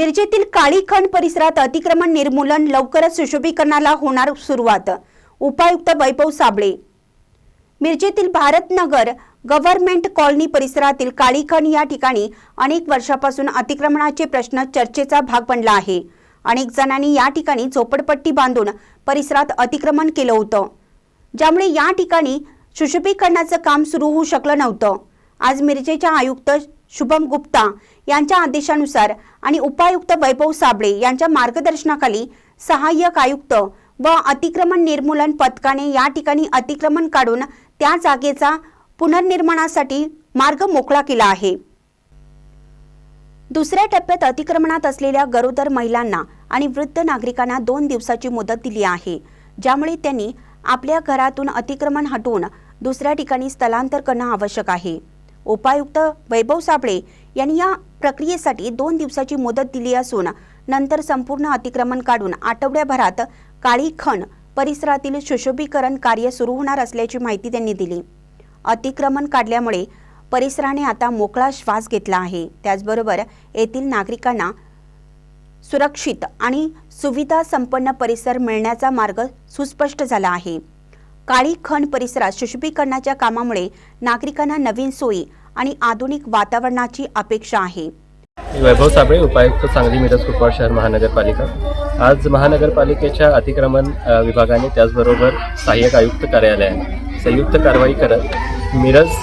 मिरजेतील काळीखंड परिसरात अतिक्रमण निर्मूलन लवकरच सुशोभीकरणाला होणार सुरुवात. उपायुक्त वैभव साबळे. मिरजेतील भारतनगर गव्हर्नमेंट कॉलनी परिसरातील काळीखंड या ठिकाणी अनेक वर्षापासून अतिक्रमणाचे प्रश्न चर्चेचा भाग बनला आहे. अनेक जणांनी या ठिकाणी झोपडपट्टी बांधून परिसरात अतिक्रमण केलं होतं. ज्यामुळे या ठिकाणी सुशोभीकरणाचं काम सुरू होऊ शकलं नव्हतं. आज मिरजेच्या आयुक्त शुभम गुप्ता यांच्या आदेशानुसार आणि उपायुक्त वैभव साबळे यांच्या मार्गदर्शनाखाली सहाय्यक आयुक्त व अतिक्रमण निर्मूलन पथकाने या ठिकाणी अतिक्रमण काढून त्या जागेचा पुनर्निर्माणासाठी मार्ग मोकळा केला आहे. दुसऱ्या टप्प्यात अतिक्रमणात असलेल्या गरोदर महिलांना आणि वृद्ध नागरिकांना दोन दिवसाची मुदत दिली आहे ज्यामुळे त्यांनी आपल्या घरातून अतिक्रमण हटवून दुसऱ्या ठिकाणी स्थलांतर करणं आवश्यक आहे. उपायुक्त वैभव साबळे यांनी या प्रक्रियेसाठी दोन दिवसाची मुदत दिली असून नंतर संपूर्ण अतिक्रमण काढून आठवड्याभरात काळी खण परिसरातील सुशोभीकरण कार्य सुरू होणार असल्याची माहिती त्यांनी दिली. अतिक्रमण काढल्यामुळे परिसराने आता मोकळा श्वास घेतला आहे. त्याचबरोबर येथील नागरिकांना सुरक्षित आणि सुविधा संपन्न परिसर मिळण्याचा मार्ग सुस्पष्ट झाला आहे. काळी खण परिसरात सुशुभीकरणाच्या कामामुळे नागरिकांना नवीन सोयी आणि आधुनिक वातावरणाची अपेक्षा आहे. वैभव साबळे उपायुक्त सांगली मिरज कुपवाड शहर महानगरपालिका. आज महानगरपालिकेच्या अतिक्रमण विभागाने त्याचबरोबर सहाय्यक आयुक्त कार्यालयाने संयुक्त कारवाई करत मिरज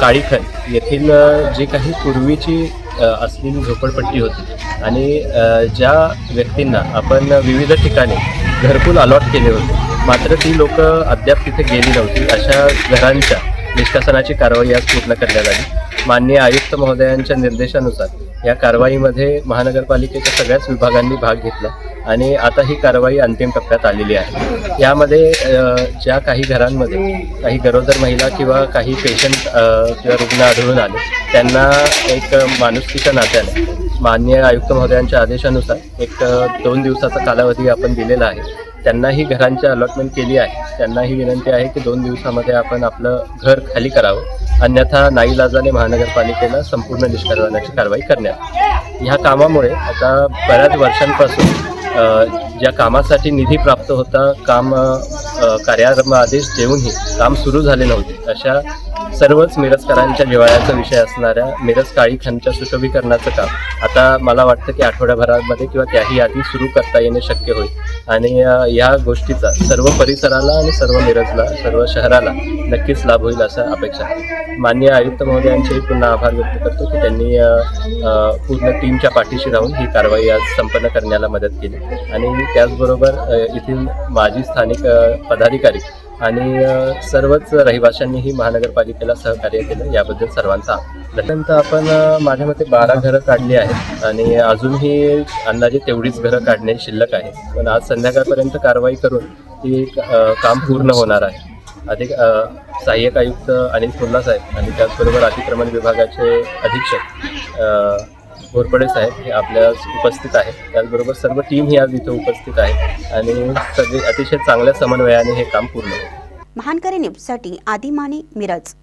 काळीखन येथील जी काही पूर्वीची असलेली झोपडपट्टी होती आणि ज्या व्यक्तींना आपण विविध ठिकाणी घरकुल अलॉट केले होते मात्र ती लोक अद्याप तिथे गेली नव्हती. अशा घरांच्या निष्कासनाची कारवाई आज पूर्ण करण्यात आली. माननीय आयुक्त महोदयांच्या निर्देशानुसार या कारवाईमध्ये महानगरपालिकेच्या सगळ्याच विभागांनी भाग घेतला आणि आता ही कारवाई अंतिम टप्प्यात आलेली आहे. यामध्ये ज्या काही घरांमध्ये काही गरोदर महिला किंवा काही पेशंट किंवा रुग्ण आढळून आले त्यांना एक माणुसकीच्या नात्याने माननीय आयुक्त महोदयांच्या आदेशानुसार एक दोन दिवसाचा कालावधी आपण दिलेला आहे. त्यांनाही घरांची अलॉटमेंट केली आहे. त्यांनाही विनंती आहे की दोन दिवसामध्ये आपण आपलं घर खाली करावं. अन्यथा नाईलाजाने महानगरपालिकेला संपूर्ण निष्कर्षणाची कारवाई करण्यात. ह्या कामामुळे आता बऱ्याच वर्षांपासून ज्या कामासाठी निधी प्राप्त होता काम कार्यारंभ आदेश देऊनही काम सुरू झाले नव्हते. अशा सर्वच मिरजकरांच्या जिव्हाळ्याचा विषय असणाऱ्या मिरज काळी खानच्या सुशोभीकरणाचं काम. आता मला वाटतं की आठवड्याभरामध्ये किंवा त्याही आधी सुरू करता येणे शक्य होईल. आणि या गोष्टीचा सर्व परिसराला आणि सर्व मिरजला सर्व शहराला नक्कीच लाभ होईल असं अपेक्षा आहे. माननीय आयुक्त महोदयांचेही पुन्हा आभार व्यक्त करतो की त्यांनी पूर्ण टीमच्या पाठीशी राहून ही कारवाई आज संपन्न करण्याला मदत केली. आणि त्याचबरोबर येथील माजी स्थानिक पदाधिकारी आणि सर्वच रहिवाशांनीही महानगरपालिकेला सहकार्य केलं. याबद्दल सर्वांचा. त्यानंतर आपण माझ्या मते बारा घरं काढली आहेत आणि अजूनही अंदाजे तेवढीच घरं काढणे शिल्लक आहे. पण आज संध्याकाळपर्यंत कारवाई करून ती काम पूर्ण होणार आहे. अधिक सहाय्यक आयुक्त अनिल कुर्ला साहेब आणि त्याचबरोबर अतिक्रमण विभागाचे अधीक्षक घोरपडे साहेब हे आपल्या उपस्थित आहेत. त्याचबरोबर सर्व टीम ही आज इथे उपस्थित आहे. आणि सगळे अतिशय चांगल्या समन्वयाने हे काम पूर्ण होईल. महानकरी न्यूजसाठी आदिमाने मिरज.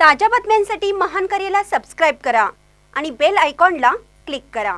ताज्या बातम्यांसाठी महानकरीला सबस्क्राईब करा आणि बेल आयकॉनला क्लिक करा.